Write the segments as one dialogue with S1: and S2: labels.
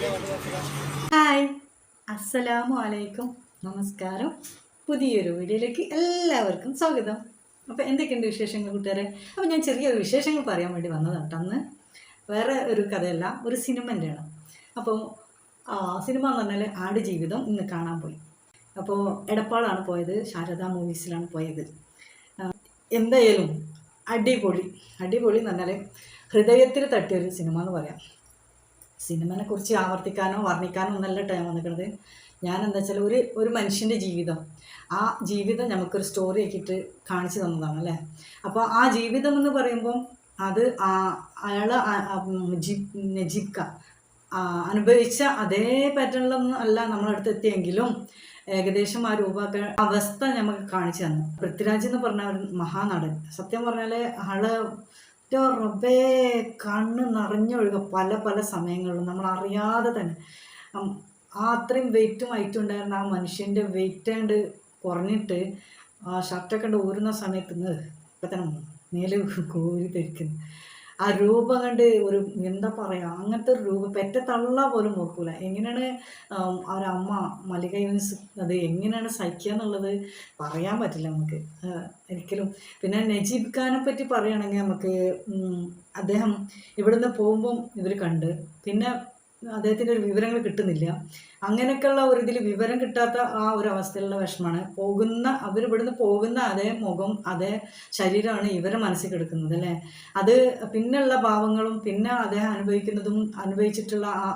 S1: Hi. അസ്സലാമു അലൈക്കും. നമസ്കാരം. പുതിയൊരു വീഡിയോയിലേക്ക് എല്ലാവർക്കും സ്വാഗതം. അപ്പോൾ എന്തൊക്കെയുണ്ട് വിശേഷങ്ങൾ കൂട്ടുകാരെ? അപ്പോൾ ഞാൻ ചെറിയൊരു വിശേഷങ്ങൾ പറയാൻ വേണ്ടി വന്നതാണ് അന്ന് വേറെ ഒരു കഥയല്ല ഒരു സിനിമന്റെയാണ്. അപ്പോൾ സിനിമ എന്ന് പറഞ്ഞാൽ ആട് ജീവിതം ഇന്ന് കാണാൻ പോയി. അപ്പോൾ എടപ്പാളാണ് പോയത് ശാരദ മൂവീസിലാണ് പോയത്. എന്തായാലും അടിപൊളി. അടിപൊളി എന്ന് പറഞ്ഞാൽ ഹൃദയത്തിൽ തട്ടിയൊരു സിനിമ എന്ന് പറയാം. സിനിമനെ കുറിച്ച് ആവർത്തിക്കാനോ വർണിക്കാനോ ഒന്നല്ല ടൈം വന്നിരിക്കുന്നത് ഞാൻ എന്താ വെച്ചാൽ ഒരു ഒരു മനുഷ്യന്റെ ജീവിതം. ആ ജീവിതം നമുക്കൊരു സ്റ്റോറി ആക്കിയിട്ട് കാണിച്ചു തന്നതാണ് അല്ലേ? അപ്പോൾ ആ ജീവിതം എന്ന് പറയുമ്പം അത് അയാൾ നജീബ്ക ആ, അനുഭവിച്ച അതേ പാറ്റേണിലൊന്നും അല്ല നമ്മളടുത്ത് എത്തിയെങ്കിലും ഏകദേശം ആ രൂപമൊക്കെ അവസ്ഥ നമുക്ക് കാണിച്ചു തന്നു. പൃഥ്വിരാജ് എന്ന് പറഞ്ഞ ഒരു മഹാനടൻ. സത്യം പറഞ്ഞാൽ ആൾ ന്റെ റബ്ബേ കണ്ണ് നിറഞ്ഞൊഴുക പല പല സമയങ്ങളിലും നമ്മൾ അറിയാതെ തന്നെ. ആ അത്രയും വെയിറ്റും ഹൈറ്റും ആ മനുഷ്യന്റെ വെയിറ്റ് കണ്ട് കുറഞ്ഞിട്ട് ആ ഷർട്ടൊക്കെ ഊരുന്ന സമയത്ത് ഇപ്പം തന്നെ മേലെ കോരി ധരിക്കുന്നു. ആ രൂപം കണ്ട് ഒരു എന്താ പറയുക അങ്ങനത്തെ ഒരു രൂപം പെറ്റ തള്ള പോലും നോക്കൂല. എങ്ങനെയാണ് ഒരമ്മ മല്ലിക യൂനിസ് അത് എങ്ങനെയാണ് സഹിക്കുക എന്നുള്ളത് പറയാൻ പറ്റില്ല നമുക്ക്. ഒരിക്കലും. പിന്നെ നജീബ് ഖാനെ പറ്റി പറയുകയാണെങ്കിൽ നമുക്ക് അദ്ദേഹം ഇവിടുന്ന് പോകുമ്പം ഇവർ കണ്ട്. പിന്നെ അദ്ദേഹത്തിന്റെ ഒരു വിവരങ്ങൾ കിട്ടുന്നില്ല. അങ്ങനെയൊക്കെയുള്ള ഒരു ഇതിൽ വിവരം കിട്ടാത്ത ആ ഒരു അവസ്ഥയിലുള്ള വിഷമാണ്. പോകുന്ന അവർ ഇവിടുന്ന് പോകുന്ന അതേ മുഖം അതേ ശരീരമാണ് ഇവരെ മനസ്സിൽ കിടക്കുന്നത് അല്ലേ? അത് പിന്നെയുള്ള ഭാവങ്ങളും പിന്നെ അദ്ദേഹം അനുഭവിക്കുന്നതും അനുഭവിച്ചിട്ടുള്ള ആ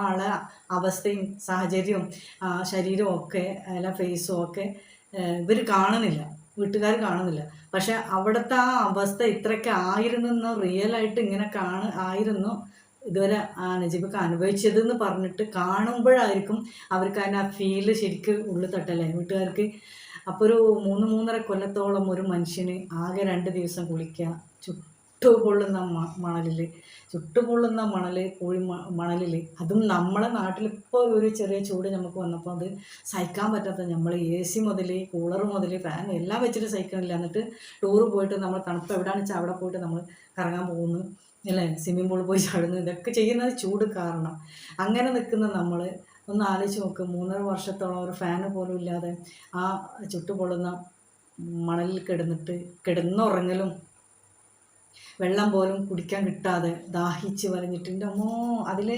S1: ആളെ അവസ്ഥയും സാഹചര്യവും ശരീരവും ഒക്കെ അല്ല ഫേസും ഒക്കെ ഇവർ കാണുന്നില്ല. വീട്ടുകാർ കാണുന്നില്ല. പക്ഷെ അവിടുത്തെ ആ അവസ്ഥ ഇത്രയൊക്കെ ആയിരുന്നെന്ന് റിയലായിട്ട് ഇങ്ങനെ കാണ ആയിരുന്നു. ഇതുവരെ നജീബൊക്കെ അനുഭവിച്ചതെന്ന് പറഞ്ഞിട്ട് കാണുമ്പോഴായിരിക്കും അവർക്ക് അതിന്റെ ആ ഫീൽ ശരിക്കും ഉള്ളിൽ തട്ടല്ലേ വീട്ടുകാർക്ക് അപ്പോൾ ഒരു മൂന്ന് മൂന്നര കൊല്ലത്തോളം ഒരു മനുഷ്യന് ആകെ രണ്ട് ദിവസം കുളിക്കുക ചുട്ടു പൊള്ളുന്ന മ- മണലിൽ ചുട്ടു പൊള്ളുന്ന മണൽ കോഴി മണലിൽ അതും നമ്മളെ നാട്ടിൽ ഇപ്പോൾ ഒരു ചെറിയ ചൂട് നമുക്ക് വന്നപ്പോൾ അത് സഹിക്കാൻ പറ്റാത്ത നമ്മൾ എ സി മുതൽ കൂളർ മുതൽ ഫാൻ എല്ലാം വെച്ചിട്ട് സഹിക്കണില്ല. എന്നിട്ട് ടൂറ് പോയിട്ട് നമ്മൾ തണുപ്പ് എവിടെയാണെന്ന് വെച്ചാൽ അവിടെ പോയിട്ട് നമ്മൾ കറങ്ങാൻ പോകുന്നു. അല്ലേ? സ്വിമ്മിംഗ് പൂളിൽ പോയി ചാടുന്നു. ഇതൊക്കെ ചെയ്യുന്നത് ചൂട് കാരണം. അങ്ങനെ നിൽക്കുന്ന നമ്മൾ ഒന്ന് ആലോചിച്ച് നോക്ക്. മൂന്നര വർഷത്തോളം ഒരു ഫാന് പോലും ഇല്ലാതെ ആ ചുട്ടുപൊള്ളുന്ന മണലിൽ കിടന്നിട്ട് കിടന്നുറങ്ങലും വെള്ളം പോലും കുടിക്കാൻ കിട്ടാതെ ദാഹിച്ച് വലഞ്ഞിട്ട് എന്റെ അമ്മോ അതിൽ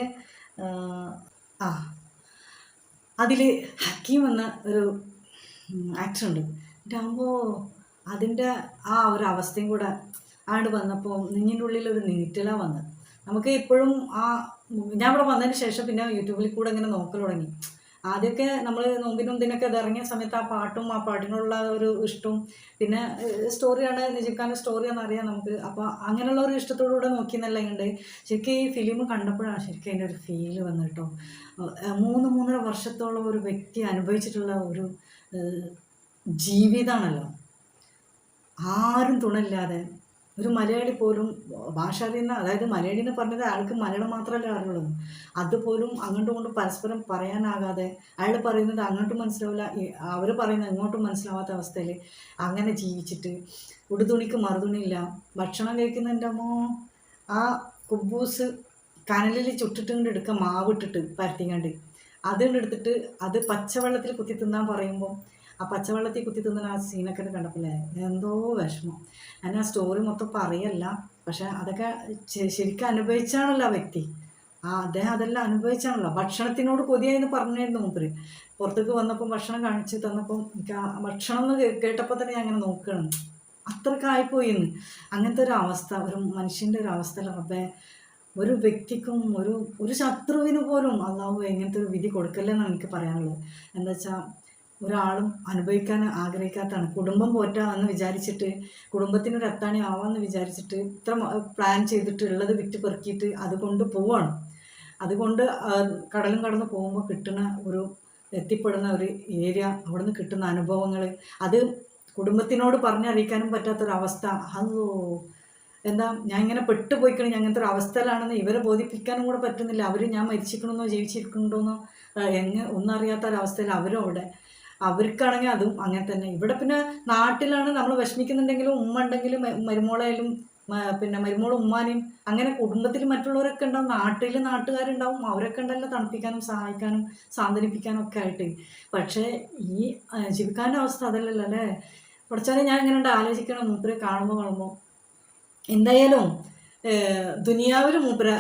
S1: ആ അതിൽ ഹക്കീം എന്ന ഒരു ആക്ടർ ഉണ്ട്. എന്റെ അമ്മോ അതിന്റെ ആ ഒരു അവസ്ഥയും കൂടെ ആണ്ട് വന്നപ്പോൾ നെഞ്ഞിന്റെ ഉള്ളിൽ ഒരു നീറ്റലാണ് വന്നത്. നമുക്ക് ഇപ്പോഴും ആ ഞാൻ ഇവിടെ വന്നതിന് ശേഷം പിന്നെ യൂട്യൂബിൽ കൂടെ ഇങ്ങനെ നോക്കൽ തുടങ്ങി. ആദ്യമൊക്കെ നമ്മൾ നോമ്പിനും ഇതിനൊക്കെ ഇത് ഇറങ്ങിയ സമയത്ത് ആ പാട്ടും ആ പാട്ടിനുള്ള ഒരു ഇഷ്ടവും പിന്നെ സ്റ്റോറിയാണ് നിജിക്കാന്റെ സ്റ്റോറിയാണെന്ന് അറിയാം നമുക്ക്. അപ്പോൾ അങ്ങനെയുള്ള ഒരു ഇഷ്ടത്തോടുകൂടെ നോക്കിയെന്നല്ല ഉണ്ട്. ശരിക്കും ഈ ഫിലിം കണ്ടപ്പോഴാണ് ശരിക്കും അതിന്റെ ഒരു ഫീൽ വന്നു കേട്ടോ. മൂന്ന് മൂന്നര വർഷത്തോളം ഒരു വ്യക്തി അനുഭവിച്ചിട്ടുള്ള ഒരു ജീവിതമാണല്ലോ ആരും തുണയില്ലാതെ ഒരു മലയാളി പോലും ഭാഷ അറിയുന്ന അതായത് മലയാളി എന്ന് പറഞ്ഞത് അയാൾക്ക് മലയാളം മാത്രമല്ല അറിയുള്ളൂ. അതുപോലും അങ്ങോട്ടും കൊണ്ട് പരസ്പരം പറയാനാകാതെ അയാൾ പറയുന്നത് അങ്ങോട്ടും മനസ്സിലാവില്ല അവർ പറയുന്നത് അങ്ങോട്ടും മനസ്സിലാവാത്ത അവസ്ഥയിൽ അങ്ങനെ ജീവിച്ചിട്ട് ഉടുതുണിക്ക് മറുതുണിയില്ല ഭക്ഷണം കഴിക്കുന്നതിന്റെ അമ്മോ ആ കുബൂസ് കനലിൽ ചുട്ടിട്ടുകൊണ്ട് എടുക്കുക മാവിട്ടിട്ട് പരത്തിങ്ങാണ്ട്. അതുകൊണ്ട് എടുത്തിട്ട് അത് പച്ചവെള്ളത്തിൽ കുത്തി തിന്നാൻ പറയുമ്പോൾ ആ പച്ചവെള്ളത്തിൽ കുത്തി തിന്നുന്ന ആ സീനൊക്കെ കണ്ടപ്പോഴേ എന്തോ വിഷമം. ഞാൻ ആ സ്റ്റോറി മൊത്തം പറയല്ല. പക്ഷെ അതൊക്കെ ശരിക്കും അനുഭവിച്ചാണല്ലോ ആ വ്യക്തി. ആ അദ്ദേഹം അതെല്ലാം അനുഭവിച്ചാണല്ലോ. ഭക്ഷണത്തിനോട് കൊതിയായെന്ന് പറഞ്ഞായിരുന്നു മൂപ്പര്. പുറത്തേക്ക് വന്നപ്പം ഭക്ഷണം കാണിച്ച് തന്നപ്പം എനിക്ക് ആ ഭക്ഷണം എന്ന് കേട്ടപ്പോൾ തന്നെ ഞാൻ അങ്ങനെ നോക്കുകയാണ്. അത്രക്കായിപ്പോയി എന്ന്. അങ്ങനത്തെ ഒരു അവസ്ഥ ഒരു മനുഷ്യന്റെ ഒരു അവസ്ഥ അപ്പേ ഒരു വ്യക്തിക്കും ഒരു ഒരു ശത്രുവിന് പോലും അള്ളാഹു എങ്ങനത്തെ ഒരു വിധി കൊടുക്കല്ലെന്നാണ് എനിക്ക് പറയാനുള്ളത്. എന്താ വെച്ചാൽ ഒരാളും അനുഭവിക്കാൻ ആഗ്രഹിക്കാത്തതാണ്. കുടുംബം പോറ്റാന്ന് വിചാരിച്ചിട്ട് കുടുംബത്തിനൊരു അത്താണി ആവാമെന്ന് വിചാരിച്ചിട്ട് ഇത്ര പ്ലാൻ ചെയ്തിട്ട് ഉള്ളത് വിറ്റ് പെറുക്കിയിട്ട് അതുകൊണ്ട് പോവാണ്. അതുകൊണ്ട് കടലും കടന്ന് പോകുമ്പോൾ കിട്ടുന്ന ഒരു എത്തിപ്പെടുന്ന ഒരു ഏരിയ അവിടുന്ന് കിട്ടുന്ന അനുഭവങ്ങൾ അത് കുടുംബത്തിനോട് പറഞ്ഞറിയിക്കാനും പറ്റാത്തൊരവസ്ഥ. അതോ എന്താ ഞാൻ ഇങ്ങനെ പെട്ടുപോയിക്കണം ഞാൻ അങ്ങനത്തെ ഒരു അവസ്ഥയിലാണെന്ന് ഇവരെ ബോധിപ്പിക്കാനും കൂടെ പറ്റുന്നില്ല. അവർ ഞാൻ മരിച്ചിരിക്കണമെന്നോ ജീവിച്ചിരിക്കണമെന്നോ എങ്ങനെ ഒന്നും അറിയാത്ത ഒരവസ്ഥയിൽ അവരും അവിടെ അവർക്കാണെങ്കിൽ അതും അങ്ങനെ തന്നെ. ഇവിടെ പിന്നെ നാട്ടിലാണ് നമ്മൾ വിഷമിക്കുന്നുണ്ടെങ്കിലും ഉമ്മ ഉണ്ടെങ്കിലും മരുമോളായാലും പിന്നെ മരുമോളും ഉമ്മാനെയും അങ്ങനെ കുടുംബത്തിൽ മറ്റുള്ളവരൊക്കെ ഉണ്ടാവും. നാട്ടിൽ നാട്ടുകാരുണ്ടാവും. അവരൊക്കെ ഉണ്ടല്ലോ തണുപ്പിക്കാനും സഹായിക്കാനും സാന്ത്വനിപ്പിക്കാനും ഒക്കെ ആയിട്ട്. പക്ഷേ ഈ ജീവിക്കാന്റെ അവസ്ഥ അതല്ലല്ലോ അല്ലേ? കുറച്ചാലും ഞാൻ ഇങ്ങനെ ആലോചിക്കണം. മൂപ്പരെ കാണുമ്പോൾ കാണുമ്പോൾ എന്തായാലും ദുനിയാവിൽ മൂപ്പര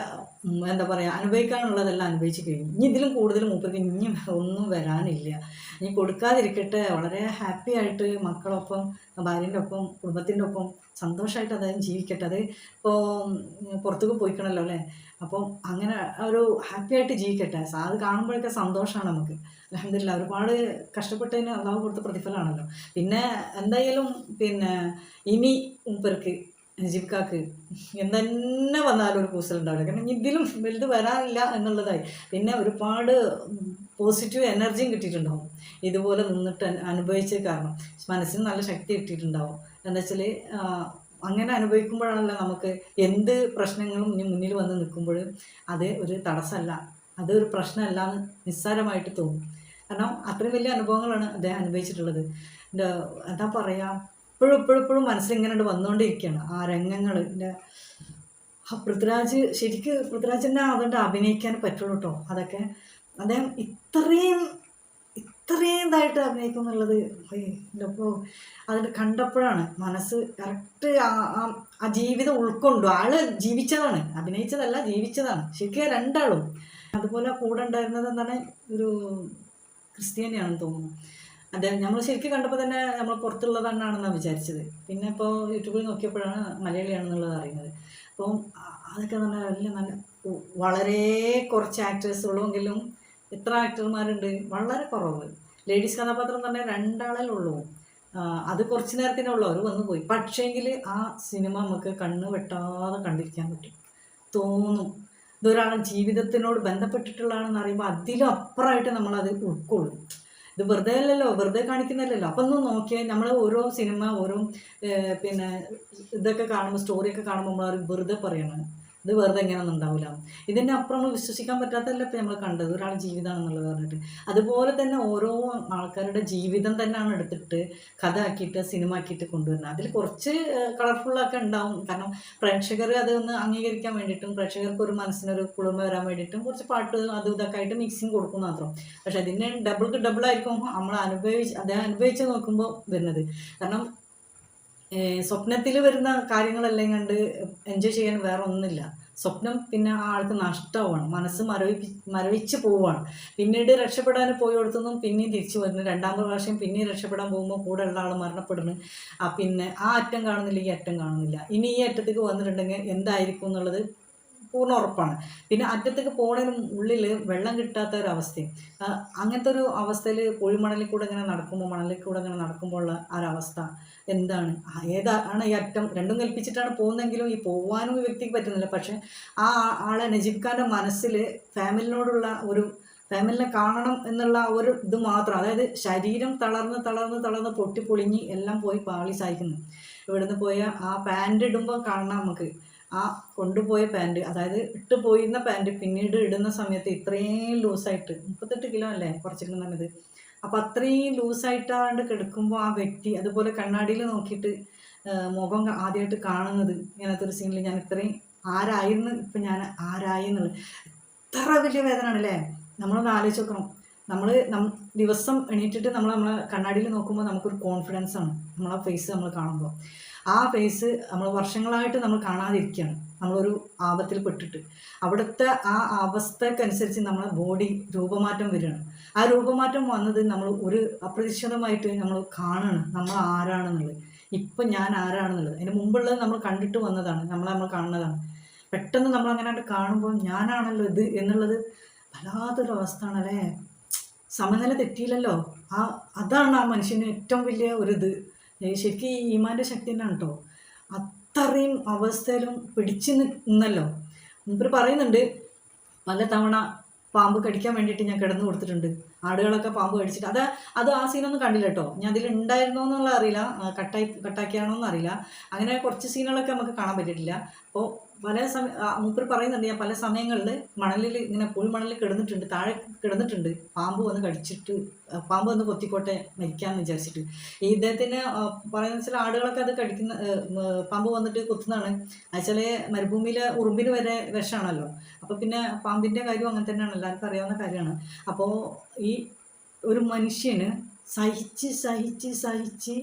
S1: എന്താ പറയുക അനുഭവിക്കാനുള്ളതെല്ലാം അനുഭവിച്ച് കഴിഞ്ഞു. ഇനി ഇതിലും കൂടുതൽ മൂപ്പർക്ക് ഇനി ഒന്നും വരാനില്ല. ഇനി കൊടുക്കാതിരിക്കട്ടെ. വളരെ ഹാപ്പി ആയിട്ട് മക്കളൊപ്പം ഭാര്യന്റെ ഒപ്പം കുടുംബത്തിന്റെ ഒപ്പം സന്തോഷമായിട്ട് അദ്ദേഹം ജീവിക്കട്ടെ. അത് ഇപ്പോൾ പുറത്തേക്ക് പോയിക്കണല്ലോ അല്ലേ? അപ്പം അങ്ങനെ ഒരു ഹാപ്പി ആയിട്ട് ജീവിക്കട്ടെ. അത് കാണുമ്പോഴൊക്കെ സന്തോഷമാണ് നമുക്ക്. അലഹമില്ല ഒരുപാട് കഷ്ടപ്പെട്ടതിന് അള്ളാഹ് കൊടുത്ത പ്രതിഫലമാണല്ലോ. പിന്നെ എന്തായാലും പിന്നെ ഇനി മൂപ്പർക്ക് നജീബ്ക്കാക്ക് എന്നെ വന്നാലും ഒരു കൂസലുണ്ടാവില്ല കാരണം ഇതിലും വലുത് വരാനില്ല എന്നുള്ളതായി. പിന്നെ ഒരുപാട് പോസിറ്റീവ് എനർജിയും കിട്ടിയിട്ടുണ്ടാവും. ഇതുപോലെ നിന്നിട്ട് അനുഭവിച്ചത് അനുഭവിച്ച കാരണം മനസ്സിന് നല്ല ശക്തി കിട്ടിയിട്ടുണ്ടാവും. എന്താ വെച്ചാൽ അങ്ങനെ അനുഭവിക്കുമ്പോഴാണല്ലോ നമുക്ക് എന്ത് പ്രശ്നങ്ങളും ഇനി മുന്നിൽ വന്ന് നിൽക്കുമ്പോൾ അത് ഒരു തടസ്സമല്ല. അത് ഒരു പ്രശ്നമല്ല എന്ന് നിസ്സാരമായിട്ട് തോന്നും. കാരണം അത്രയും വലിയ അനുഭവങ്ങളാണ് അദ്ദേഹം അനുഭവിച്ചിട്ടുള്ളത്. എന്താ പറയുക ഇപ്പോഴും ഇപ്പോഴും ഇപ്പോഴും മനസ്സിലിങ്ങനെ വന്നുകൊണ്ടിരിക്കുകയാണ് ആ രംഗങ്ങൾ പൃഥ്വിരാജ് ശരിക്ക് പൃഥ്വിരാജിന്റെ അതുകൊണ്ട് അഭിനയിക്കാൻ പറ്റുള്ളൂ കേട്ടോ അതൊക്കെ അദ്ദേഹം ഇത്രയും ഇത്രയും ഇതായിട്ട് അഭിനയിക്കും എന്നുള്ളത് ഇപ്പോ അതിൽ കണ്ടപ്പോഴാണ് മനസ്സ് കറക്റ്റ് ആ ജീവിതം ഉൾക്കൊണ്ടു. ആൾ ജീവിച്ചതാണ്. അഭിനയിച്ചതല്ല ജീവിച്ചതാണ്. ശരിക്കും രണ്ടാളും. അതുപോലെ കൂടെ ഉണ്ടായിരുന്നത് എന്താണ്? ഒരു ക്രിസ്ത്യാനിയാണെന്ന് തോന്നുന്നു. അദ്ദേഹം നമ്മൾ ശരിക്കും കണ്ടപ്പോൾ തന്നെ നമ്മൾ പുറത്തുള്ള കണ്ണാണെന്നാണ് വിചാരിച്ചത്. പിന്നെ ഇപ്പോൾ യൂട്യൂബിൽ നോക്കിയപ്പോഴാണ് മലയാളിയാണെന്നുള്ളത് അറിയുന്നത്. അപ്പം അതൊക്കെ പറഞ്ഞാൽ വലിയ നല്ല വളരെ കുറച്ച് ആക്ടേഴ്സ് ഉള്ളെങ്കിലും എത്ര ആക്ടർമാരുണ്ട് വളരെ കുറവ്. ലേഡീസ് കഥാപാത്രം തന്നെ രണ്ടാളേ ഉള്ളൂ. അത് കുറച്ച് നേരത്തിനേ ഉള്ളൂ. അവർ വന്നു പോയി. പക്ഷേങ്കിൽ ആ സിനിമ നമുക്ക് കണ്ണ് വെട്ടാതെ കണ്ടിരിക്കാൻ പറ്റും. തോന്നും. ഇതൊരാളുടെ ജീവിതത്തിനോട് ബന്ധപ്പെട്ടിട്ടുള്ളതാണെന്ന് അറിയുമ്പോൾ അതിലും അപ്പുറമായിട്ട് നമ്മളത് ഉൾക്കൊള്ളും. ഇത് വെറുതെ അല്ലല്ലോ വെറുതെ കാണിക്കുന്നില്ലല്ലോ അപ്പം ഒന്ന് നോക്കിയാൽ നമ്മൾ ഓരോ സിനിമ ഓരോ പിന്നെ ഇതൊക്കെ കാണുമ്പോൾ സ്റ്റോറിയൊക്കെ കാണുമ്പോൾ നമ്മൾ വെറുതെ പറയണം. ഇത് വെറുതെ എങ്ങനെയൊന്നും ഉണ്ടാവില്ല ഇതിന്റെ അപ്പുറം നമ്മൾ വിശ്വസിക്കാൻ പറ്റാത്തല്ല ഇപ്പം നമ്മൾ കണ്ടത്. ഒരാൾ ജീവിതമാണെന്നുള്ളത് പറഞ്ഞിട്ട്. അതുപോലെ തന്നെ ഓരോ ആൾക്കാരുടെ ജീവിതം തന്നെയാണ് എടുത്തിട്ട് കഥ ആക്കിയിട്ട് സിനിമ ആക്കിയിട്ട് കൊണ്ടുവരുന്നത് അതിൽ കുറച്ച് കളർഫുള്ളൊക്കെ ഉണ്ടാവും. കാരണം പ്രേക്ഷകർ അത് ഒന്ന് അംഗീകരിക്കാൻ വേണ്ടിയിട്ടും പ്രേക്ഷകർക്ക് ഒരു മനസ്സിനൊരു കുളിർമ വരാൻ വേണ്ടിയിട്ടും കുറച്ച് പാട്ട് അതും ഇതൊക്കെ ആയിട്ട് മിക്സിങ് കൊടുക്കും മാത്രം. പക്ഷെ അതിന് ഡബിൾക്ക് ഡബിൾ ആയിരിക്കും നമ്മൾ അനുഭവിച്ച് അദ്ദേഹം അനുഭവിച്ച് നോക്കുമ്പോൾ വരുന്നത്. കാരണം സ്വപ്നത്തിൽ വരുന്ന കാര്യങ്ങളെല്ലാം കണ്ട് എൻജോയ് ചെയ്യാൻ വേറെ ഒന്നുമില്ല സ്വപ്നം പിന്നെ ആ ആൾക്ക് നഷ്ടമാണ് മനസ്സ് മരവിപ്പി മരവിച്ച് പോവുകയാണ് പിന്നീട് രക്ഷപ്പെടാൻ പോയിടത്തുനിന്നും പിന്നെയും തിരിച്ചു വരുന്നു. രണ്ടാമത്തെ പ്രാവശ്യം പിന്നെയും രക്ഷപ്പെടാൻ പോകുമ്പോൾ കൂടെ ഉള്ള ആൾ മരണപ്പെടുന്നു. ആ പിന്നെ ആ അറ്റം കാണുന്നില്ല ഈ അറ്റം കാണുന്നില്ല. ഇനി ഈ അറ്റത്തേക്ക് വന്നിട്ടുണ്ടെങ്കിൽ എന്തായിരിക്കും എന്നുള്ളത് പൂർണ ഉറപ്പാണ് പിന്നെ അറ്റത്തേക്ക് പോണതിന് ഉള്ളിൽ വെള്ളം കിട്ടാത്ത ഒരു അവസ്ഥയും. അങ്ങനത്തെ ഒരു അവസ്ഥയിൽ കുഴിമണലിൽ കൂടെ ഇങ്ങനെ നടക്കുമ്പോൾ മണലിൽ കൂടെ ഇങ്ങനെ നടക്കുമ്പോൾ ഉള്ള ആ അവസ്ഥ എന്താണ്? ഏതാണ് ഈ അറ്റം? രണ്ടും കൽപ്പിച്ചിട്ടാണ് പോകുന്നതെങ്കിലും ഈ പോവാനും ഈ വ്യക്തിക്ക് പറ്റുന്നില്ല. പക്ഷേ ആ ആളെ നജീബ് മനസ്സിൽ ഫാമിലിനോടുള്ള ഒരു ഫാമിലിനെ കാണണം എന്നുള്ള ഒരു ഇത് മാത്രം അതായത് ശരീരം തളർന്ന് തളർന്ന് തളർന്ന് പൊട്ടിപ്പൊളിഞ്ഞ് എല്ലാം പോയി പാളി സായിക്കുന്നു ഇവിടുന്ന് പോയ ആ പാന്റ് ഇടുമ്പോൾ കാണണം നമുക്ക്. ആ കൊണ്ടുപോയ പാന്റ് അതായത് ഇട്ട് പോയിരുന്ന പാന്റ് പിന്നീട് ഇടുന്ന സമയത്ത് ഇത്രയും ലൂസായിട്ട് മുപ്പത്തെട്ട് കിലോ അല്ലേ കുറച്ചിരുന്ന സമയത്ത്. അപ്പം അത്രയും ലൂസായിട്ടാണ്ട് കിടക്കുമ്പോൾ ആ വ്യക്തി അതുപോലെ കണ്ണാടിയിൽ നോക്കിയിട്ട് മുഖം ആദ്യമായിട്ട് കാണുന്നത് ഇങ്ങനത്തെ ഒരു സീനിൽ ഞാൻ ഇത്രയും ആരായിരുന്നു? ഇപ്പം ഞാൻ ആരായി എത്ര വലിയ വേദന ആണല്ലേ നമ്മളൊന്ന് ആലോചിച്ച് നോക്കണം. നമ്മൾ നം ദിവസം എണീറ്റിട്ട് നമ്മൾ നമ്മളെ കണ്ണാടിയിൽ നോക്കുമ്പോൾ നമുക്കൊരു കോൺഫിഡൻസ് ആണ്. നമ്മളെ ഫേസ് നമ്മൾ കാണുമ്പോൾ ആ ഫേസ് നമ്മൾ വർഷങ്ങളായിട്ട് നമ്മൾ കാണാതിരിക്കുകയാണ് നമ്മളൊരു ആപത്തിൽ പെട്ടിട്ട് അവിടുത്തെ ആ അവസ്ഥക്കനുസരിച്ച് നമ്മളെ ബോഡി രൂപമാറ്റം വരികയാണ്. ആ രൂപമാറ്റം വന്നത് നമ്മൾ ഒരു അപ്രതീക്ഷിതമായിട്ട് നമ്മൾ കാണണം. നമ്മൾ ആരാണെന്നുള്ളത്. ഇപ്പം ഞാൻ ആരാണെന്നുള്ളത്. അതിന് മുമ്പുള്ളത് നമ്മൾ കണ്ടിട്ട് വന്നതാണ്. നമ്മളെ നമ്മൾ കാണുന്നതാണ്. പെട്ടെന്ന് നമ്മൾ അങ്ങനെ കാണുമ്പോൾ ഞാനാണല്ലോ ഇത് എന്നുള്ളത് വല്ലാത്തൊരു അവസ്ഥ ആണല്ലേ സമനില തെറ്റിയില്ലല്ലോ? ആ അതാണ് ആ മനുഷ്യന് ഏറ്റവും വലിയ ഒരു ഇത്. ശരിക്കും ഈമാന്റെ ശക്തി തന്നെയാണ് കേട്ടോ അത്രയും അവസ്ഥയിലും പിടിച്ചു നിന്നല്ലോ. മുമ്പ് പറയുന്നുണ്ട് പല തവണ പാമ്പ് കടിക്കാൻ വേണ്ടിയിട്ട് ഞാൻ കിടന്നു കൊടുത്തിട്ടുണ്ട്. ആടുകളൊക്കെ പാമ്പ് കടിച്ചിട്ട്. അത് അത് ആ സീനൊന്നും കണ്ടില്ല കേട്ടോ ഞാൻ അതിൽ ഉണ്ടായിരുന്നോ എന്നുള്ള അറിയില്ല. കട്ടായി കട്ടാക്കിയാണോ എന്നറിയില്ല അങ്ങനെ കുറച്ച് സീനുകളൊക്കെ നമുക്ക് കാണാൻ പറ്റിയിട്ടില്ല. അപ്പോൾ പല സമയം മൂപ്പർ പറയുന്നുണ്ട് ഞാൻ പല സമയങ്ങളിൽ മണലിൽ ഇങ്ങനെ പുൽമണലിൽ കിടന്നിട്ടുണ്ട് താഴെ കിടന്നിട്ടുണ്ട്. പാമ്പ് വന്ന് കടിച്ചിട്ട് പാമ്പ് വന്ന് കൊത്തിക്കോട്ടെ മരിക്കാമെന്ന് വിചാരിച്ചിട്ട്. ഈ ഇദ്ദേഹത്തിന് പറയുന്ന വെച്ചാൽ ആടുകളൊക്കെ അത് കടിക്കുന്ന പാമ്പ് വന്നിട്ട് കൊത്തുന്നതാണ്. എന്നുവെച്ചാൽ മരുഭൂമിയിലെ ഉറുമ്പിന് വരെ വിഷമാണല്ലോ. അപ്പോൾ പിന്നെ പാമ്പിന്റെ കാര്യം അങ്ങനെ തന്നെയാണ്. എല്ലാവർക്കും അറിയാവുന്ന കാര്യമാണ്. അപ്പോൾ ഈ ഒരു മനുഷ്യന് സഹിച്ച് സഹിച്ച് സഹിച്ച്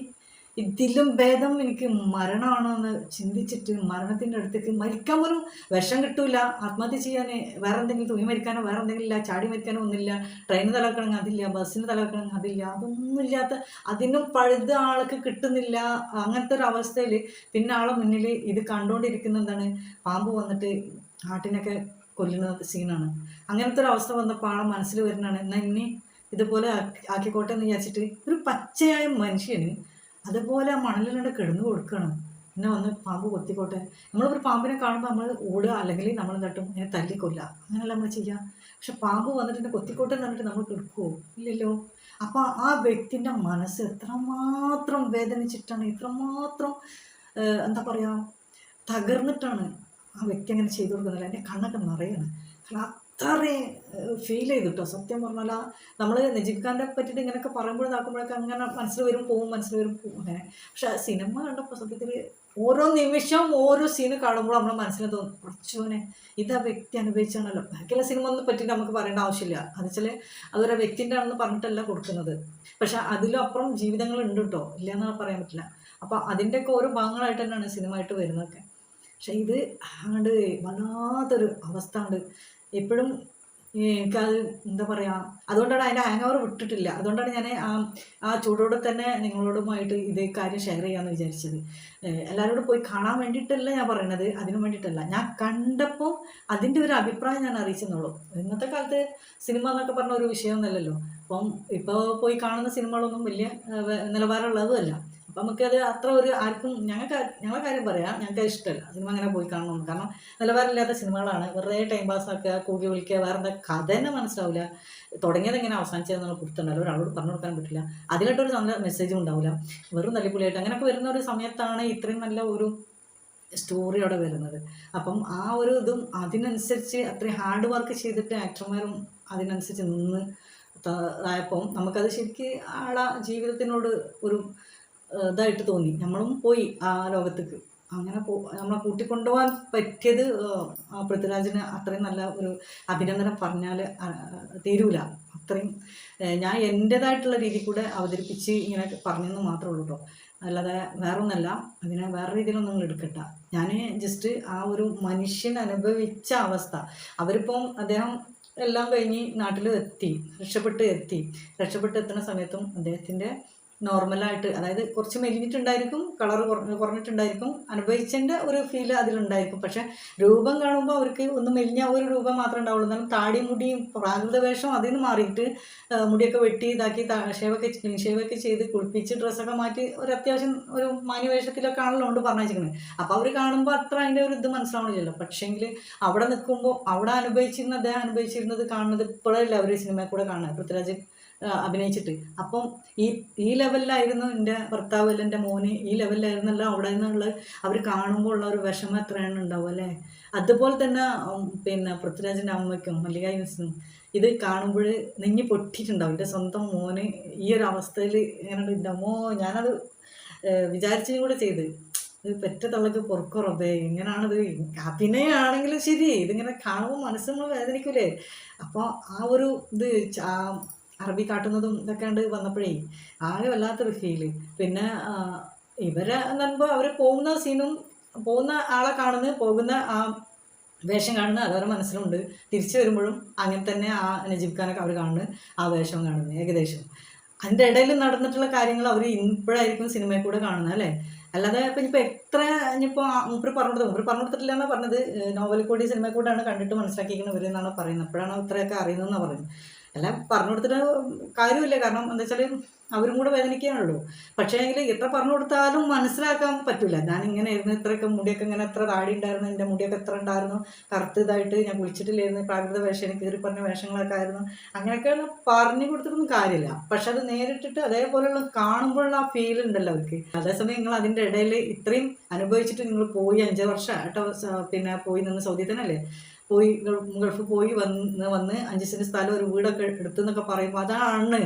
S1: ഇതിലും ഭേദം എനിക്ക് മരണമാണോ എന്ന് ചിന്തിച്ചിട്ട് മരണത്തിന്റെ അടുത്തേക്ക് മരിക്കാൻ പോലും വിഷം കിട്ടൂല. ആത്മഹത്യ ചെയ്യാൻ വേറെ എന്തെങ്കിലും തുണി മരിക്കാനോ വേറെ എന്തെങ്കിലും ഇല്ല ചാടി മരിക്കാനോ ഒന്നുമില്ല ട്രെയിന് തലവെക്കണമെങ്കിൽ അതില്ല ബസ്സിന് തലവെക്കണമെങ്കിൽ അതില്ല അതൊന്നുമില്ലാത്ത അതിനും പഴുത ആൾക്ക് കിട്ടുന്നില്ല. അങ്ങനത്തെ ഒരു അവസ്ഥയിൽ പിന്നെ ആളെ മുന്നിൽ ഇത് കണ്ടുകൊണ്ടിരിക്കുന്ന എന്താണ്? പാമ്പ് വന്നിട്ട് ആട്ടിനൊക്കെ കൊല്ലുന്ന സീനാണ് അങ്ങനത്തെ ഒരു അവസ്ഥ വന്നപ്പോൾ ആളെ മനസ്സിൽ വരുന്നതാണ് എന്നാൽ ഇനി ഇതുപോലെ ആക്കി- ആക്കിക്കോട്ടെ എന്ന് വിചാരിച്ചിട്ട് ഒരു പച്ചയായ മനുഷ്യന് അതുപോലെ ആ മണലിലൂടെ കിടന്നു കൊടുക്കണം. എന്നെ വന്ന് പാമ്പ് കൊത്തിക്കോട്ടെ. നമ്മളൊരു പാമ്പിനെ കാണുമ്പോൾ നമ്മൾ ഓടുക അല്ലെങ്കിൽ നമ്മൾ തട്ടും ഇങ്ങനെ തല്ലിക്കൊല്ല അങ്ങനെയല്ല നമ്മൾ ചെയ്യുക പക്ഷെ പാമ്പ് വന്നിട്ട് കൊത്തിക്കോട്ടെ എന്ന് പറഞ്ഞിട്ട് നമ്മൾ കിടക്കുമോ ഇല്ലല്ലോ. അപ്പോൾ ആ വ്യക്തിന്റെ മനസ്സ് എത്രമാത്രം വേദനിച്ചിട്ടാണ് എത്രമാത്രം എന്താ പറയുക തകർന്നിട്ടാണ് ആ വ്യക്തി അങ്ങനെ ചെയ്തു കൊടുക്കുന്നില്ല. എന്റെ കണ്ണൊക്കെ നിറയാണ്. കാരണം അത്രയും ഫീൽ ചെയ്തു കേട്ടോ സത്യം പറഞ്ഞാൽ നമ്മൾ നജീബ് പറ്റിയിട്ട് ഇങ്ങനെയൊക്കെ പറയുമ്പോൾ നടക്കുമ്പോഴൊക്കെ അങ്ങനെ മനസ്സിൽ വരും പോവും മനസ്സിൽ വരും പോവും അങ്ങനെ. പക്ഷെ സിനിമ കണ്ടപ്പോൾ സത്യത്തിൽ ഓരോ നിമിഷം ഓരോ സീന് കാണുമ്പോൾ നമ്മുടെ മനസ്സിന് തോന്നും കുറച്ചുപോലെ ഇത് ആ വ്യക്തി അനുഭവിച്ചാണല്ലോ. ബാക്കിയുള്ള സിനിമ ഒന്നും പറ്റിയിട്ട് നമുക്ക് പറയേണ്ട ആവശ്യമില്ല. അത് വെച്ചാൽ അതൊരു വ്യക്തിന്റെ ആണെന്ന് പറഞ്ഞിട്ടല്ല കൊടുക്കുന്നത്. പക്ഷെ അതിലും അപ്പുറം ജീവിതങ്ങൾ ഉണ്ട് കേട്ടോ. ഇല്ലയെന്നാണ് പറയാൻ പറ്റില്ല. അപ്പോൾ അതിന്റെയൊക്കെ ഓരോ ഭാഗങ്ങളായിട്ട് തന്നെയാണ് സിനിമ ആയിട്ട് വരുന്നതൊക്കെ. പക്ഷെ ഇത് അങ്ങോട്ട് വല്ലാത്തൊരു അവസ്ഥ ഉണ്ട് എപ്പോഴും എനിക്കത് എന്താ പറയുക അതുകൊണ്ടാണ് അതിന്റെ ഹാങ് ഓവർ വിട്ടിട്ടില്ല. അതുകൊണ്ടാണ് ഞാൻ ആ ആ ചൂടോടെ തന്നെ നിങ്ങളോടുമായിട്ട് ഇത് കാര്യം ഷെയർ ചെയ്യാമെന്ന് വിചാരിച്ചത്. എല്ലാവരോടും പോയി കാണാൻ വേണ്ടിയിട്ടല്ല ഞാൻ പറയണത് അതിനു വേണ്ടിയിട്ടല്ല. ഞാൻ കണ്ടപ്പോൾ അതിന്റെ ഒരു അഭിപ്രായം ഞാൻ അറിയിച്ചെന്നുള്ളൂ ഇന്നത്തെ കാലത്ത് സിനിമ എന്നൊക്കെ പറഞ്ഞ ഒരു വിഷയമൊന്നുമല്ലല്ലോ. അപ്പം ഇപ്പോൾ പോയി കാണുന്ന സിനിമകളൊന്നും വലിയ നിലവാരമുള്ളതുമല്ല. അപ്പം നമുക്കത് അത്ര ഒരു ആർക്കും ഞങ്ങൾക്ക് ഞങ്ങളെ കാര്യം പറയാം. ഞങ്ങൾക്ക് ഇഷ്ടമല്ല. സിനിമ അങ്ങനെ പോയി കാണണമെന്ന് കാരണം നിലവാരമില്ലാത്ത സിനിമകളാണ്. വെറുതെ ടൈം പാസ് ആക്കുക കൂകി വിളിക്കുക വേറെ എന്താ കഥ തന്നെ മനസ്സിലാവില്ല. തുടങ്ങിയത് എങ്ങനെ അവസാനിച്ചതെന്നുള്ള കുടുത്തുണ്ടല്ലോ ഒരാളോട് പറഞ്ഞു കൊടുക്കാൻ പറ്റില്ല. അതിലായിട്ടൊരു നല്ല മെസ്സേജും ഉണ്ടാവില്ല. വെറും തല്ലിപ്പുള്ളിയായിട്ട് അങ്ങനെയൊക്കെ വരുന്ന ഒരു സമയത്താണ് ഇത്രയും നല്ല ഒരു സ്റ്റോറി അവിടെ വരുന്നത്. അപ്പം ആ ഒരു ഇതും അതിനനുസരിച്ച് അത്രയും ഹാർഡ് വർക്ക് ചെയ്തിട്ട് ആക്ടർമാരും അതിനനുസരിച്ച് നിന്ന് ആയപ്പം നമുക്കത് ശരിക്കും ആളെ ജീവിതത്തിനോട് ഒരു ഇതായിട്ട് തോന്നി. നമ്മളും പോയി ആ ലോകത്തേക്ക്. അങ്ങനെ നമ്മളെ കൂട്ടിക്കൊണ്ടുപോകാൻ പറ്റിയത് പൃഥ്വിരാജിന് അത്രയും നല്ല ഒരു അഭിനന്ദനം പറഞ്ഞാൽ തീരൂല. അത്രയും ഞാൻ എന്റെതായിട്ടുള്ള രീതിയിൽ കൂടെ അവതരിപ്പിച്ച് ഇങ്ങനെ പറഞ്ഞെന്ന് മാത്രമേ ഉള്ളൂ കേട്ടോ അല്ലാതെ വേറൊന്നല്ല അതിനെ വേറെ രീതിയിലൊന്നും നിങ്ങൾ എടുക്കട്ട ഞാൻ ജസ്റ്റ് ആ ഒരു മനുഷ്യൻ അനുഭവിച്ച അവസ്ഥ. അവരിപ്പം അദ്ദേഹം എല്ലാം കഴിഞ്ഞ് നാട്ടിൽ എത്തി രക്ഷപ്പെട്ട് എത്തി. രക്ഷപ്പെട്ട് എത്തുന്ന സമയത്തും അദ്ദേഹത്തിന്റെ നോർമലായിട്ട് അതായത് കുറച്ച് മെലിഞ്ഞിട്ടുണ്ടായിരിക്കും കളർ കുറഞ്ഞിട്ടുണ്ടായിരിക്കും അനുഭവിച്ചതിന്റെ ഒരു ഫീൽ അതിലുണ്ടായിരിക്കും. പക്ഷെ രൂപം കാണുമ്പോൾ അവർക്ക് ഒന്ന് മെലിഞ്ഞ ഒരു രൂപം മാത്രമേ ഉണ്ടാവുള്ളൂ. എന്നാലും താടി മുടിയും പ്രാകൃത വേഷം അതിൽ നിന്ന് മാറിയിട്ട് മുടിയൊക്കെ വെട്ടി ഇതാക്കി ഷേവൊക്കെ ക്ലീൻ ഷേവൊക്കെ ചെയ്ത് കുളിപ്പിച്ച് ഡ്രസ്സൊക്കെ മാറ്റി ഒരു അത്യാവശ്യം ഒരു മാന്യവേഷത്തിലൊക്കെ ആണല്ലോ കൊണ്ട് പറഞ്ഞിരിക്കുന്നത് അപ്പോൾ അവർ കാണുമ്പോൾ അത്ര അതിന്റെ ഒരു ഇത് മനസ്സിലാവണില്ലല്ലോ. പക്ഷേങ്കിൽ അവിടെ നിൽക്കുമ്പോൾ അവിടെ അനുഭവിച്ചിരുന്ന അദ്ദേഹം അനുഭവിച്ചിരുന്നത് കാണുന്നത് ഇപ്പോഴല്ല അവർ സിനിമയിൽ കൂടെ കാണുന്നത്? പൃഥ്വിരാജ് അഭിനയിച്ചിട്ട്. അപ്പം ഈ ഈ ലെവലിലായിരുന്നു എന്റെ ഭർത്താവ് അല്ല എന്റെ മോന് ഈ ലെവലിലായിരുന്നല്ല അവിടെ നിന്നുള്ള അവർ കാണുമ്പോൾ ഉള്ള ഒരു വിഷമം എത്രയാണ് ഉണ്ടാവും അല്ലേ? അതുപോലെ തന്നെ പിന്നെ പൃഥ്വിരാജിന്റെ അമ്മയ്ക്കും മല്ലിക യൂസിനും ഇത് കാണുമ്പോൾ നിങ്ങി പൊട്ടിയിട്ടുണ്ടാവും. എന്റെ സ്വന്തം മോന് ഈ ഒരു അവസ്ഥയിൽ ഇങ്ങനെ ഉണ്ടാമോ ഞാനത് വിചാരിച്ചും കൂടെ ചെയ്ത്. ഇത് പെറ്റ തള്ളക്ക് പൊറുക്കുറബേ ഇങ്ങനാണിത്. അഭിനയമാണെങ്കിലും ശരി ഇതിങ്ങനെ കാണുമ്പോൾ മനസ്സ് വേദനിക്കൂലേ. അപ്പോൾ ആ ഒരു ഇത് അറബി കാട്ടുന്നതും ഇതൊക്കെ ഉണ്ട് വന്നപ്പോഴേ ആകെ വല്ലാത്തൊരു ഫീൽ പിന്നെ ഇവരെ എന്ന് പറയുമ്പോൾ അവർ പോകുന്ന സീനും പോകുന്ന ആളെ കാണുന്ന പോകുന്ന ആ വേഷം കാണുന്ന അതവരെ മനസ്സിലുണ്ട്. തിരിച്ചു വരുമ്പോഴും അങ്ങനെ തന്നെ ആ നജീബ് ഖാനൊക്കെ അവർ കാണുന്നത് ആ വേഷം കാണുന്നത് ഏകദേശം. അതിന്റെ ഇടയിൽ നടന്നിട്ടുള്ള കാര്യങ്ങൾ അവർ ഇപ്പോഴായിരിക്കും സിനിമയിൽ കൂടെ കാണുന്നത് അല്ലേ? അല്ലാതെ ഇപ്പം ഇനിയിപ്പോൾ എത്ര ഇനിയിപ്പോൾ മൂപ്പര് പറഞ്ഞത് മൂപ്പര് പറഞ്ഞു കൊടുത്തിട്ടില്ല എന്നാണ് പറഞ്ഞത് നോവൽ കൂടി സിനിമയിൽ കൂടെയാണ് കണ്ടിട്ട് മനസ്സിലാക്കിയിരിക്കുന്നത് ഇവരെന്നാണ് പറയുന്നത്. അപ്പോഴാണ് ഇത്രയൊക്കെ അറിയുന്നതെന്നാണ് പറയുന്നത്. എല്ലാം പറഞ്ഞു കൊടുത്തിട്ട് കാര്യമില്ല. കാരണം എന്താ വെച്ചാൽ അവരും കൂടെ വേദനിക്കാനുള്ളൂ. പക്ഷേ എങ്കിൽ എത്ര പറഞ്ഞു കൊടുത്താലും മനസ്സിലാക്കാൻ പറ്റില്ല ഞാൻ ഇങ്ങനെ ഇരുന്ന് ഇത്രയൊക്കെ മുടിയൊക്കെ ഇങ്ങനെ എത്ര താടി ഉണ്ടായിരുന്നു എന്റെ മുടിയൊക്കെ എത്ര ഉണ്ടായിരുന്നു കറുത്ത് ഇതായിട്ട് ഞാൻ കുളിച്ചിട്ടില്ലായിരുന്നു പ്രാകൃത വേഷം എനിക്ക് കയറി പറഞ്ഞ വേഷങ്ങളൊക്കെ ആയിരുന്നു. അങ്ങനെയൊക്കെ പറഞ്ഞു കൊടുത്തിട്ടൊന്നും കാര്യമില്ല. പക്ഷെ അത് നേരിട്ടിട്ട് അതേപോലെയുള്ള കാണുമ്പോഴുള്ള ആ ഫീൽ ഉണ്ടല്ലോ അവർക്ക്. അതേസമയം നിങ്ങൾ അതിന്റെ ഇടയിൽ ഇത്രയും അനുഭവിച്ചിട്ട് നിങ്ങൾ പോയി അഞ്ച് വർഷം ആട്ടോ പിന്നെ പോയി നിന്ന് സൗദി അല്ലേ പോയി ഗൾ- ഗൾഫ് പോയി വന്ന് വന്ന് അഞ്ച് സെന്റ് സ്ഥലം ഒരു വീടൊക്കെ എടുത്തെന്നൊക്കെ പറയുമ്പോൾ അതാണ്.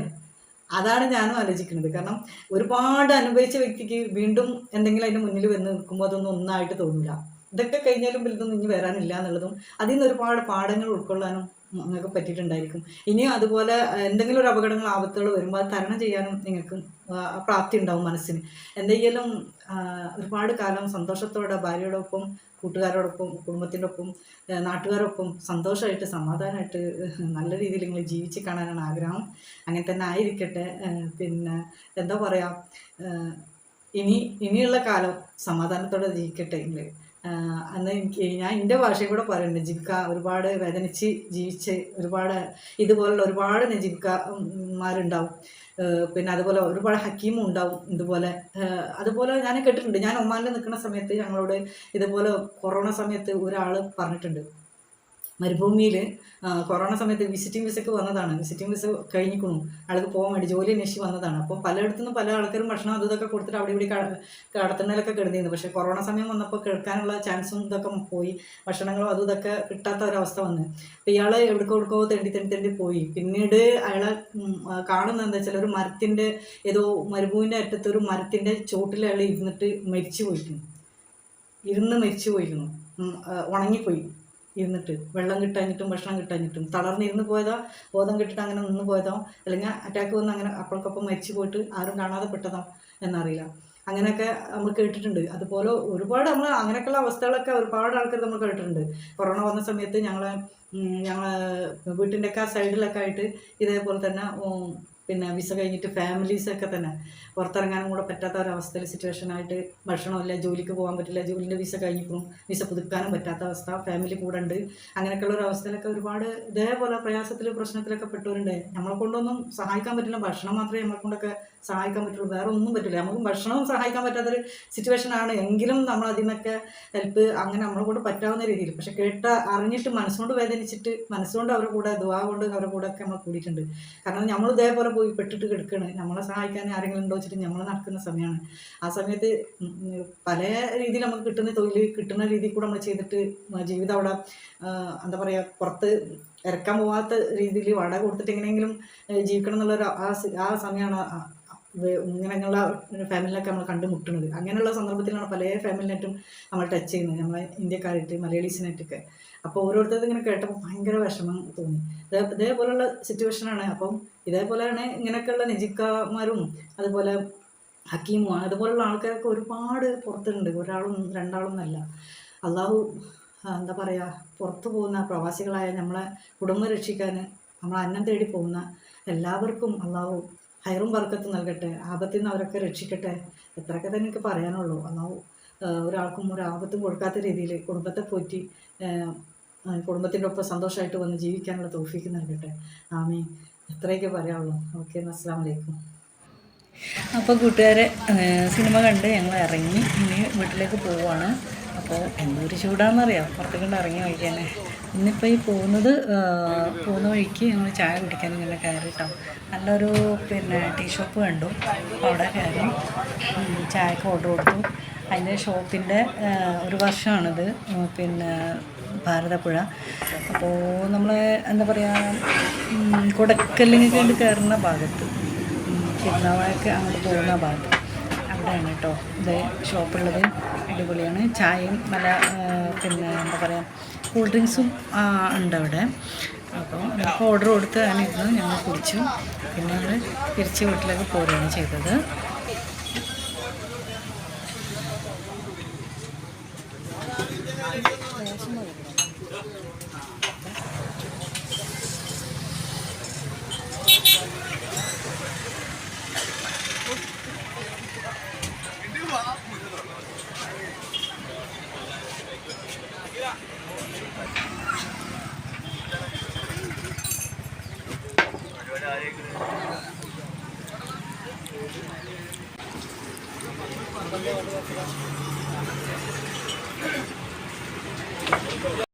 S1: അതാണ് ഞാനും ആലോചിക്കുന്നത്. കാരണം ഒരുപാട് അനുഭവിച്ച വ്യക്തിക്ക് വീണ്ടും എന്തെങ്കിലും അതിന്റെ മുന്നിൽ വന്ന് നിൽക്കുമ്പോൾ അതൊന്നും ഒന്നായിട്ട് തോന്നില്ല ഇതൊക്കെ കഴിഞ്ഞാലും വലുതൊന്നും ഇനി വരാനില്ല എന്നുള്ളതും അതിൽ നിന്ന് ഒരുപാട് പാഠങ്ങൾ ഉൾക്കൊള്ളാനും നിങ്ങൾക്ക് പറ്റിയിട്ടുണ്ടായിരിക്കും. ഇനിയും അതുപോലെ എന്തെങ്കിലും ഒരു അപകടങ്ങൾ ആപത്തുകൾ വരുമ്പോൾ അത് തരണം ചെയ്യാനും നിങ്ങൾക്ക് പ്രാപ്തി ഉണ്ടാവും മനസ്സിന്. എന്തെങ്കിലും ഒരുപാട് കാലം സന്തോഷത്തോടെ ഭാര്യയോടൊപ്പം കൂട്ടുകാരോടൊപ്പം കുടുംബത്തിന്റെ ഒപ്പം നാട്ടുകാരൊപ്പം സന്തോഷമായിട്ട് സമാധാനമായിട്ട് നല്ല രീതിയിൽ നിങ്ങൾ ജീവിച്ച് കാണാനാണ് ആഗ്രഹം. അങ്ങനെ തന്നെ ആയിരിക്കട്ടെ. പിന്നെ എന്താ പറയുക ഇനി ഇനിയുള്ള കാലം സമാധാനത്തോടെ ജീവിക്കട്ടെ നിങ്ങൾ അന്ന് എനിക്ക് ഞാൻ എന്റെ ഭാഷയും കൂടെ പറയുന്നുണ്ട് ജിബ്ക ഒരുപാട് വേദനിച്ച് ജീവിച്ച് ഒരുപാട് ഇതുപോലുള്ള ഒരുപാട് നജിബ്ക്കമാരുണ്ടാവും പിന്നെ അതുപോലെ ഒരുപാട് ഹക്കീമും ഉണ്ടാവും ഇതുപോലെ. അതുപോലെ ഞാൻ കേട്ടിട്ടുണ്ട്. ഞാൻ ഒമാനിൽ നിൽക്കുന്ന സമയത്ത് ഞങ്ങളോട് ഇതുപോലെ കൊറോണ സമയത്ത് ഒരാൾ പറഞ്ഞിട്ടുണ്ട്. മരുഭൂമിയിൽ കൊറോണ സമയത്ത് വിസിറ്റിംഗ് വിസയ്ക്ക് വന്നതാണ്. വിസിറ്റിംഗ് വിസ കഴിഞ്ഞിക്കണു ആൾക്ക് പോകാൻ വേണ്ടി ജോലി അന്വേഷിച്ച് വന്നതാണ്. അപ്പോൾ പലയിടത്തുനിന്നും പല ആൾക്കാരും ഭക്ഷണം അത് ഇതൊക്കെ കൊടുത്തിട്ട് അവിടെ ഇവിടെ കട- കടത്തുന്നതിലൊക്കെ കിടന്നിരുന്നു. പക്ഷേ കൊറോണ സമയം വന്നപ്പോൾ കേൾക്കാനുള്ള ചാൻസും ഇതൊക്കെ പോയി. ഭക്ഷണങ്ങളും അതും ഇതൊക്കെ കിട്ടാത്ത ഒരവസ്ഥ വന്ന്. അപ്പം ഇയാൾ എവിടെ കൊടുക്കോ തെണ്ടി തെണ്ടി തെണ്ടി പോയി. പിന്നീട് അയാളെ കാണുന്നത് എന്താ വെച്ചാൽ ഒരു മരത്തിന്റെ ഏതോ മരുഭൂമിന്റെ അറ്റത്ത് ഒരു മരത്തിന്റെ ചോട്ടിൽ അയാൾ ഇരുന്നിട്ട് മരിച്ചു പോയിരുന്നു ഇരുന്ന് മരിച്ചു പോയിരുന്നു ഉണങ്ങിപ്പോയി. ഇരുന്നിട്ട് വെള്ളം കിട്ടാഞ്ഞിട്ടും ഭക്ഷണം കിട്ടാഞ്ഞിട്ടും. തളർന്നിരുന്ന് പോയതോ ബോധം കിട്ടിട്ട് അങ്ങനെ നിന്ന് പോയതോ അല്ലെങ്കിൽ അറ്റാക്ക് വന്ന് അങ്ങനെ അപ്പോൾക്കൊപ്പം മരിച്ചു പോയിട്ട് ആരും കാണാതെ പെട്ടതോ എന്നറിയില്ല. അങ്ങനെയൊക്കെ നമ്മൾ കേട്ടിട്ടുണ്ട്. അതുപോലെ ഒരുപാട് നമ്മൾ അങ്ങനെയൊക്കെയുള്ള അവസ്ഥകളൊക്കെ ഒരുപാട് ആൾക്കാർ നമ്മൾ കേട്ടിട്ടുണ്ട്. കൊറോണ വന്ന സമയത്ത് ഞങ്ങളെ ഞങ്ങൾ വീട്ടിന്റെയൊക്കെ സൈഡിലൊക്കെ ആയിട്ട് ഇതേപോലെ തന്നെ പിന്നെ വിസ കഴിഞ്ഞിട്ട് ഫാമിലീസൊക്കെ തന്നെ പുറത്തിറങ്ങാനും കൂടെ പറ്റാത്ത ഒരവസ്ഥയിൽ സിറ്റുവേഷനായിട്ട് ഭക്ഷണമില്ല ജോലിക്ക് പോകാൻ പറ്റില്ല ജോലിന്റെ വിസ കഴിഞ്ഞിപ്പോഴും വിസ പുതുക്കാനും പറ്റാത്ത അവസ്ഥ ഫാമിലി കൂടെ ഉണ്ട്. അങ്ങനെയൊക്കെയുള്ള ഒരു അവസ്ഥയിലൊക്കെ ഒരുപാട് ഇതേപോലെ പ്രയാസത്തിൽ പ്രശ്നത്തിലൊക്കെ പെട്ടവരുണ്ട്. നമ്മളെ കൊണ്ടൊന്നും സഹായിക്കാൻ പറ്റില്ല ഭക്ഷണം മാത്രമേ നമ്മളെ കൊണ്ടൊക്കെ സഹായിക്കാൻ പറ്റുള്ളൂ വേറെ ഒന്നും പറ്റില്ല. നമുക്ക് ഭക്ഷണവും സഹായിക്കാൻ പറ്റാത്തൊരു സിറ്റുവേഷൻ ആണ്. എങ്കിലും നമ്മൾ അതിനൊക്കെ ഹെൽപ്പ് അങ്ങനെ നമ്മളെ കൊണ്ട് പറ്റാവുന്ന രീതിയിൽ. പക്ഷെ കേട്ട അറിഞ്ഞിട്ട് മനസ്സുകൊണ്ട് വേദനിച്ചിട്ട് മനസ്സുകൊണ്ട് അവരുടെ കൂടെ ദുവാ കൊണ്ട് അവരുടെ കൂടെ ഒക്കെ നമ്മൾ കൂടിയിട്ടുണ്ട്. കാരണം നമ്മൾ ഇതേപോലെ പോയി പെട്ടിട്ട് കിടക്കുകയാണ് നമ്മളെ സഹായിക്കാൻ ആരെങ്കിലും ഉണ്ടോ വെച്ചിട്ട് നമ്മൾ നടക്കുന്ന സമയമാണ് ആ സമയത്ത് പല രീതിയിൽ നമുക്ക് കിട്ടുന്ന തൊഴിൽ കിട്ടുന്ന രീതിയിൽ കൂടെ നമ്മൾ ചെയ്തിട്ട് ജീവിതം അവിടെ എന്താ പറയുക പുറത്ത് ഇറക്കാൻ പോവാത്ത രീതിയിൽ വാടക കൊടുത്തിട്ട് എങ്ങനെയെങ്കിലും ജീവിക്കണം എന്നുള്ളൊരു ആ ആ സമയമാണ് ഇങ്ങനെയുള്ള ഫാമിലിനൊക്കെ നമ്മൾ കണ്ടുമുട്ടുന്നത് അങ്ങനെയുള്ള സന്ദർഭത്തിലാണ് പല ഫാമിലിനായിട്ടും നമ്മൾ ടച്ച് ചെയ്യുന്നത്. നമ്മളെ ഇന്ത്യക്കാരായിട്ട് മലയാളീസിനായിട്ടൊക്കെ. അപ്പോൾ ഓരോരുത്തരും ഇങ്ങനെ കേട്ടപ്പോൾ ഭയങ്കര വിഷമം തോന്നി. ഇതേ ഇതേപോലുള്ള സിറ്റുവേഷനാണ് അപ്പം ഇതേപോലെയാണ് ഇങ്ങനെയൊക്കെയുള്ള നിജിക്കാമാരും അതുപോലെ ഹക്കീമും അതുപോലുള്ള ആൾക്കാരൊക്കെ ഒരുപാട് പുറത്തുണ്ട്. ഒരാളും രണ്ടാളും എന്നല്ല അള്ളാഹു എന്താ പറയുക പുറത്തു പോകുന്ന പ്രവാസികളായ നമ്മളെ കുടുംബം രക്ഷിക്കാൻ നമ്മൾ അന്നം തേടി പോകുന്ന എല്ലാവർക്കും അള്ളാഹു ഹൈറും വർക്കത്ത് നൽകട്ടെ. ആപത്തിൽ നിന്ന് അവരൊക്കെ രക്ഷിക്കട്ടെ. എത്രയൊക്കെ തന്നെ എനിക്ക് പറയാനുള്ളൂ. അള്ളാഹു ഒരാൾക്കും ഒരു ആപത്തും കൊടുക്കാത്ത രീതിയിൽ കുടുംബത്തെ പോറ്റി കുടുംബത്തിന്റെ ഒപ്പം സന്തോഷമായിട്ട് വന്ന് ജീവിക്കാനുള്ള തോഫിക്ക് നൽകട്ടെ. ആമീ ഇത്രയൊക്കെ പറയാവുള്ളൂ. ഓക്കെ അസ്സാം വലൈക്കും
S2: അപ്പോൾ കൂട്ടുകാരെ സിനിമ കണ്ട് ഞങ്ങൾ ഇറങ്ങി ഇനി വീട്ടിലേക്ക് പോവുകയാണ് അപ്പോൾ എന്തൊരു ചൂടാണെന്നറിയാം പുറത്ത് കൊണ്ട് ഇറങ്ങി വഴിക്കാൻ ഇന്നിപ്പോൾ ഈ പോകുന്നത് പോകുന്ന വഴിക്ക് ഞങ്ങൾ ചായ കുടിക്കാൻ ഇങ്ങനെ കയറി കേട്ടോ നല്ലൊരു പിന്നെ ടീ ഷോപ്പ് കണ്ടു. അവിടെ കയറി ചായക്ക് ഓർഡർ കൊടുത്തു. അതിന്റെ ഷോപ്പിന്റെ ഒരു വർഷമാണിത്. പിന്നെ ഭാരതപ്പുഴ. അപ്പോൾ നമ്മൾ എന്താ പറയുക കൊടക്കല്ലിങ്ങൊക്കെ വേണ്ടി കയറുന്ന ഭാഗത്ത് തിരുനാവാഴക്ക് അങ്ങോട്ട് പോകുന്ന ഭാഗത്ത് അവിടെയാണ് കേട്ടോ ഇത് ഷോപ്പുള്ളത്. അടിപൊളിയാണ്. ചായയും നല്ല പിന്നെ എന്താ പറയുക കൂൾ ഡ്രിങ്ക്സും ഉണ്ട് അവിടെ. അപ്പോൾ ഞങ്ങൾക്ക് ഓർഡർ കൊടുത്ത് അതിനിരുന്ന് ഞങ്ങൾ കുടിച്ചു. പിന്നെ ഞങ്ങൾ തിരിച്ച് വീട്ടിലേക്ക് പോരുകയാണ് ചെയ്തത്.
S1: Thank you.